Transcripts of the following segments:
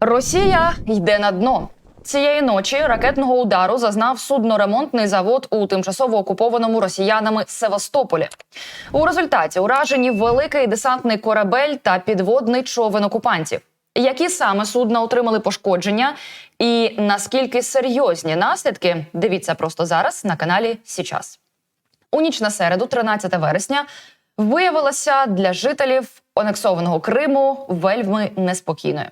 Росія йде на дно. Цієї ночі ракетного удару зазнав судноремонтний завод у тимчасово окупованому росіянами Севастополі. У результаті уражені великий десантний корабель та підводний човен окупантів. Які саме судна отримали пошкодження, і наскільки серйозні наслідки? Дивіться просто зараз на каналі Січас. У ніч на середу, 13 вересня, виявилася для жителів анексованого Криму вельми неспокійною.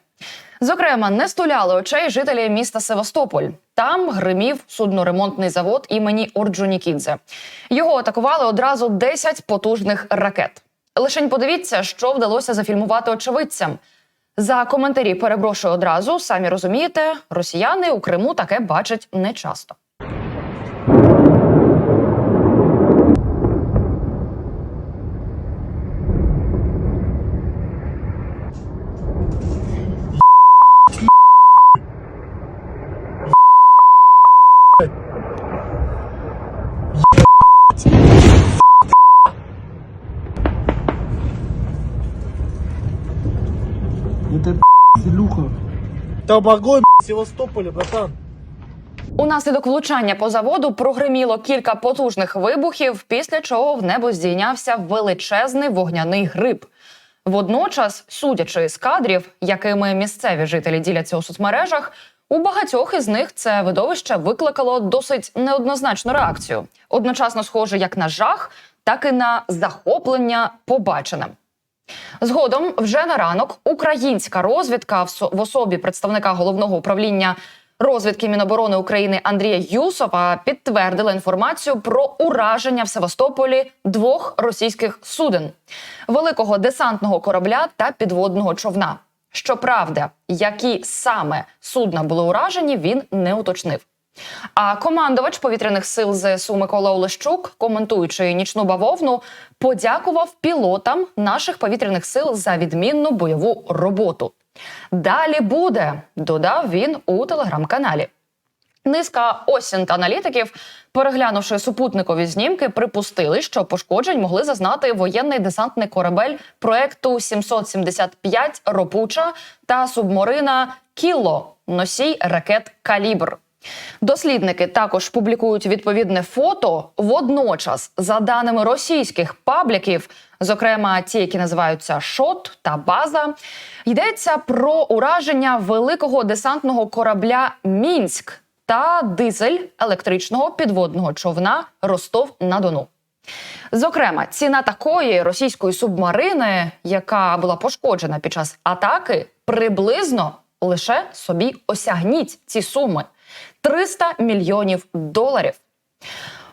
Зокрема, не стуляли очей жителі міста Севастополь. Там гримів судноремонтний завод імені Орджонікідзе. Його атакували одразу 10 потужних ракет. Лишень подивіться, що вдалося зафільмувати очевидцям. За коментарі перепрошую одразу. Самі розумієте, росіяни у Криму таке бачать нечасто. Там огонь в Севастополе, братан. Унаслідок влучання по заводу прогриміло кілька потужних вибухів, після чого в небо здійнявся величезний вогняний гриб. Водночас, судячи з кадрів, якими місцеві жителі діляться у соцмережах, у багатьох із них це видовище викликало досить неоднозначну реакцію, одночасно схоже як на жах, так і на захоплення побаченим. Згодом, вже на ранок, українська розвідка в со- особі представника головного управління розвідки Міноборони України Андрія Юсова підтвердила інформацію про ураження в Севастополі двох російських суден великого десантного корабля та підводного човна. Щоправда, які саме судна були уражені, він не уточнив. А командувач повітряних сил ЗСУ Микола Олещук, коментуючи нічну бавовну, подякував пілотам наших повітряних сил за відмінну бойову роботу. Далі буде, додав він у телеграм-каналі. Низка осінь та аналітиків, переглянувши супутникові знімки, припустили, що пошкоджень могли зазнати воєнний десантний корабель проекту 775 Ропуча та субмарина Кіло, носій ракет Калібр. Дослідники також публікують відповідне фото. Водночас, за даними російських пабліків, зокрема ті, які називаються Шот та База, йдеться про ураження великого десантного корабля Мінськ та дизель електричного підводного човна Ростов на Дону. Зокрема, ціна такої російської субмарини, яка була пошкоджена під час атаки, приблизно лише собі осягніть ці суми 300 мільйонів доларів.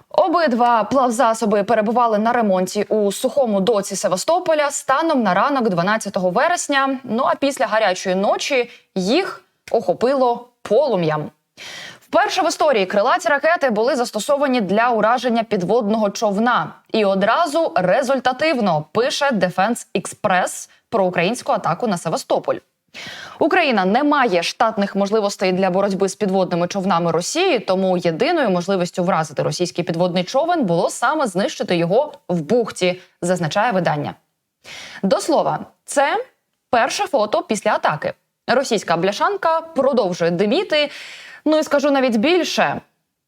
Обидва плавзасоби перебували на ремонті у сухому доці Севастополя станом на ранок 12 вересня. Ну а після гарячої ночі їх охопило полум'ям. Вперше в історії крилаті ракети були застосовані для ураження підводного човна, і одразу результативно пише Defense Express про українську атаку на Севастополь. Україна не має штатних можливостей для боротьби з підводними човнами Росії, тому єдиною можливістю вразити російський підводний човен було саме знищити його в бухті, зазначає видання. До слова, це перше фото після атаки. Російська бляшанка продовжує диміти. Ну і скажу навіть більше: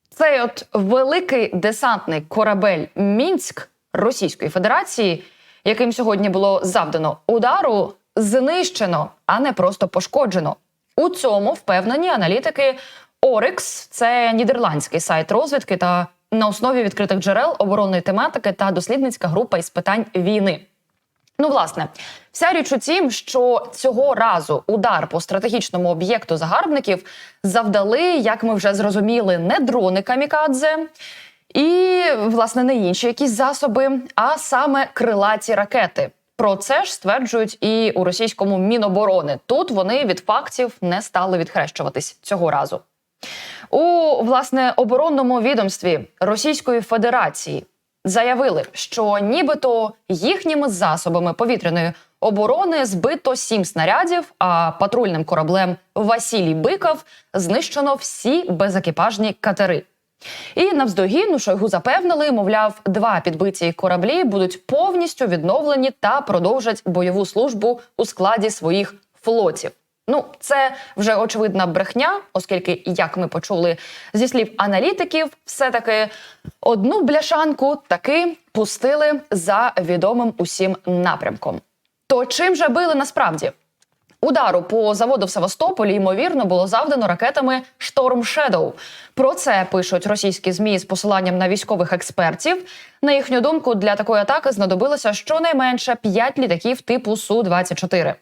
цей от великий десантний корабель Мінськ Російської Федерації, яким сьогодні було завдано удару, знищено, а не просто пошкоджено. У цьому впевнені аналітики Орикс, це нідерландський сайт розвідки та на основі відкритих джерел оборонної тематики та дослідницька група із питань війни. Ну, власне, вся річ у тім, що цього разу удар по стратегічному об'єкту загарбників завдали, як ми вже зрозуміли, не дрони камікадзе і, власне, не інші якісь засоби, а саме крилаті ракети. Про це ж стверджують і у російському міноборони. Тут вони від фактів не стали відхрещуватись цього разу. У власне оборонному відомстві Російської Федерації заявили, що нібито їхніми засобами повітряної оборони збито сім снарядів, а патрульним кораблем Василій Биков знищено всі безекіпажні катери. І навздогін у Шойгу запевнили, мовляв, два підбиті кораблі будуть повністю відновлені та продовжать бойову службу у складі своїх флотів. Ну, це вже очевидна брехня, оскільки, як ми почули зі слів аналітиків, все-таки одну бляшанку таки пустили за відомим усім напрямком. То чим же били насправді? Удару по заводу в Севастополі ймовірно було завдано ракетами Шторм Шедоу. Про це пишуть російські змі з посиланням на військових експертів. На їхню думку, для такої атаки знадобилося щонайменше 5 літаків типу су 24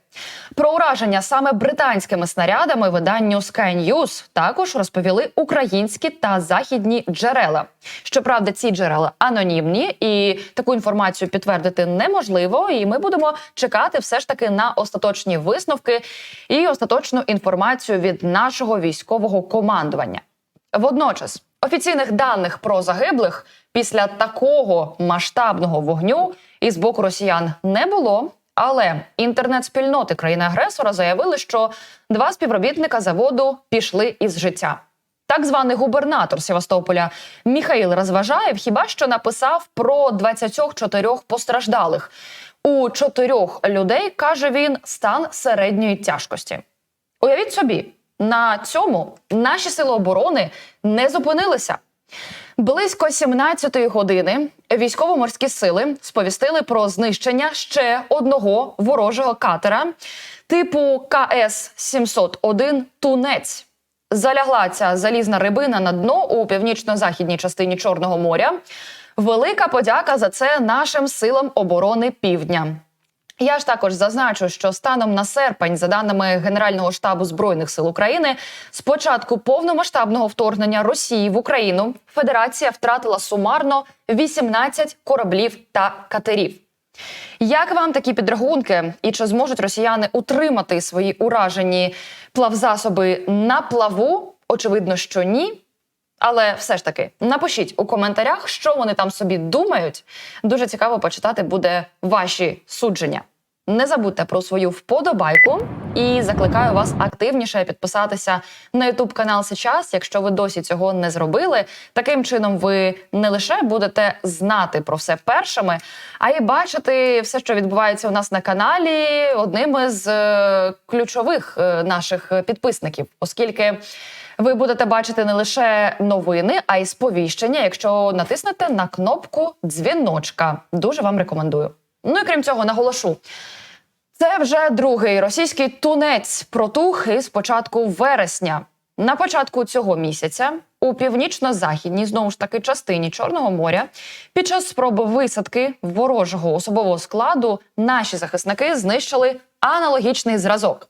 Про ураження саме британськими снарядами виданню Sky News також розповіли українські та західні джерела. Щоправда, ці джерела анонімні, і таку інформацію підтвердити неможливо. І ми будемо чекати все ж таки на остаточні висновки і остаточну інформацію від нашого військового командування. Водночас офіційних даних про загиблих після такого масштабного вогню із боку росіян не було. Але інтернет-спільноти країни-агресора заявили, що два співробітника заводу пішли із життя. Так званий губернатор Севастополя Міхаїл Розважаєв хіба що написав про 24 постраждалих. У чотирьох людей каже він стан середньої тяжкості. Уявіть собі, на цьому наші сили оборони не зупинилися. Близько 17-ї години військово-морські сили сповістили про знищення ще одного ворожого катера типу КС 701 Тунець. Залягла ця залізна рибина на дно у північно-західній частині Чорного моря. Велика подяка за це нашим силам оборони Півдня. Я ж також зазначу, що станом на серпень, за даними Генерального штабу збройних сил України, з початку повномасштабного вторгнення Росії в Україну Федерація втратила сумарно 18 кораблів та катерів. Як вам такі підрахунки, і чи зможуть росіяни утримати свої уражені плавзасоби на плаву? Очевидно, що ні. Але все ж таки напишіть у коментарях, що вони там собі думають. Дуже цікаво почитати буде ваші судження. Не забудьте про свою вподобайку і закликаю вас активніше підписатися на YouTube канал Сейчас, якщо ви досі цього не зробили. Таким чином, ви не лише будете знати про все першими, а й бачити все, що відбувається у нас на каналі, одним із е, ключових е, наших підписників, оскільки. Ви будете бачити не лише новини, а й сповіщення, якщо натиснете на кнопку дзвіночка. Дуже вам рекомендую. Ну і крім цього, наголошу. Це вже другий російський тунець протух із початку вересня. На початку цього місяця у північно-західній знову ж таки частині Чорного моря під час спроби висадки ворожого особового складу наші захисники знищили аналогічний зразок.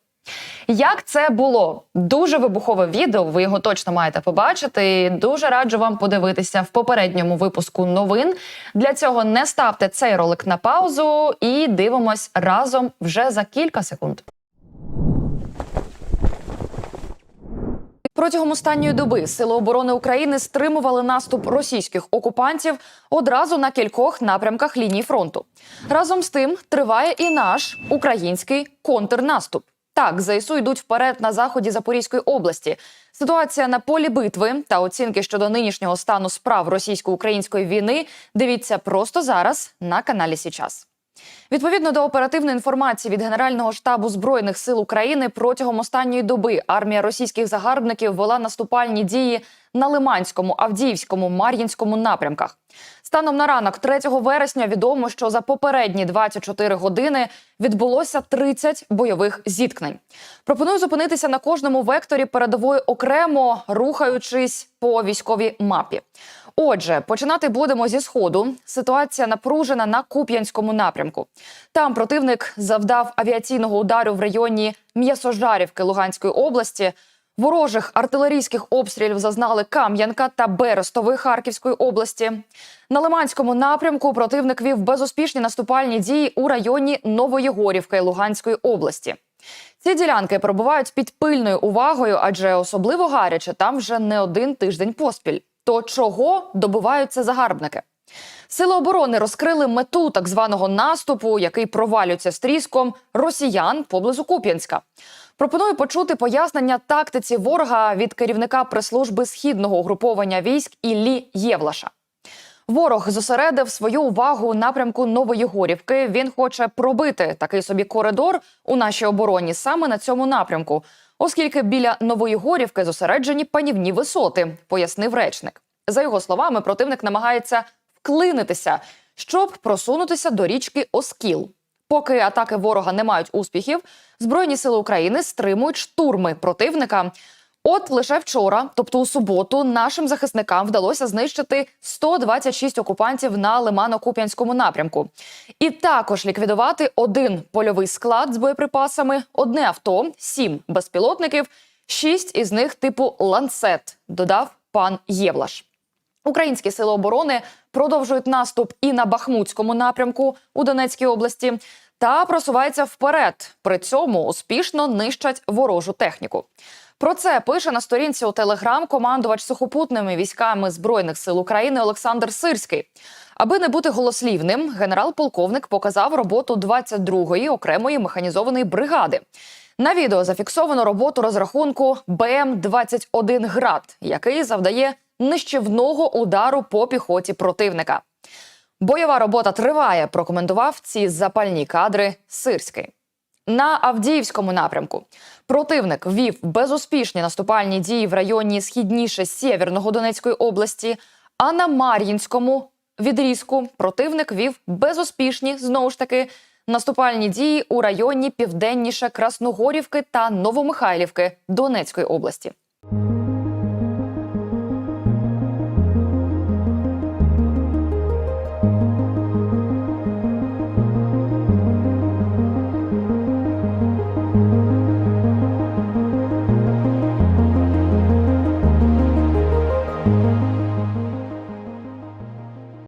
Як це було? Дуже вибухове відео. Ви його точно маєте побачити. Дуже раджу вам подивитися в попередньому випуску новин. Для цього не ставте цей ролик на паузу і дивимось разом вже за кілька секунд. Протягом останньої доби Сили оборони України стримували наступ російських окупантів одразу на кількох напрямках лінії фронту. Разом з тим триває і наш український контрнаступ. Так, ЗСУ йдуть вперед на заході Запорізької області. Ситуація на полі битви та оцінки щодо нинішнього стану справ російсько-української війни. Дивіться просто зараз на каналі Січас. Відповідно до оперативної інформації від Генерального штабу збройних сил України протягом останньої доби армія російських загарбників вела наступальні дії на Лиманському, Авдіївському, Мар'їнському напрямках. Станом на ранок 3 вересня відомо, що за попередні 24 години відбулося 30 бойових зіткнень. Пропоную зупинитися на кожному векторі передової окремо, рухаючись по військовій мапі. Отже, починати будемо зі сходу. Ситуація напружена на Куп'янському напрямку. Там противник завдав авіаційного удару в районі М'ясожарівки Луганської області. Ворожих артилерійських обстрілів зазнали Кам'янка та Берестови Харківської області. На Лиманському напрямку противник вів безуспішні наступальні дії у районі Новоєгорівки Луганської області. Ці ділянки перебувають під пильною увагою, адже особливо гаряче там вже не один тиждень поспіль. То чого добиваються загарбники? Сили оборони розкрили мету так званого наступу, який провалюється з тріском росіян поблизу Куп'янська. Пропоную почути пояснення тактиці ворога від керівника прес-служби східного угруповання військ Іллі Євлаша. Ворог зосередив свою увагу напрямку Нової Горівки. Він хоче пробити такий собі коридор у нашій обороні саме на цьому напрямку, оскільки біля Нової Горівки зосереджені панівні висоти, пояснив речник. За його словами, противник намагається вклинитися, щоб просунутися до річки Оскіл. Поки атаки ворога не мають успіхів, збройні сили України стримують штурми противника. От лише вчора, тобто у суботу, нашим захисникам вдалося знищити 126 окупантів на Лимано-Куп'янському напрямку, і також ліквідувати один польовий склад з боєприпасами, одне авто, сім безпілотників, шість із них типу ланцет. Додав пан Євлаш. Українські сили оборони продовжують наступ і на Бахмутському напрямку у Донецькій області та просуваються вперед. При цьому успішно нищать ворожу техніку. Про це пише на сторінці у Телеграм командувач сухопутними військами збройних сил України Олександр Сирський. Аби не бути голослівним, генерал-полковник показав роботу 22-ї окремої механізованої бригади. На відео зафіксовано роботу розрахунку БМ-21 град, який завдає нищівного удару по піхоті противника. Бойова робота триває. Прокоментував ці запальні кадри Сирський. На Авдіївському напрямку противник ввів безуспішні наступальні дії в районі східніше Сєвєрного Донецької області. А на Мар'їнському відрізку противник вів безуспішні знову ж таки наступальні дії у районі південніше Красногорівки та Новомихайлівки Донецької області.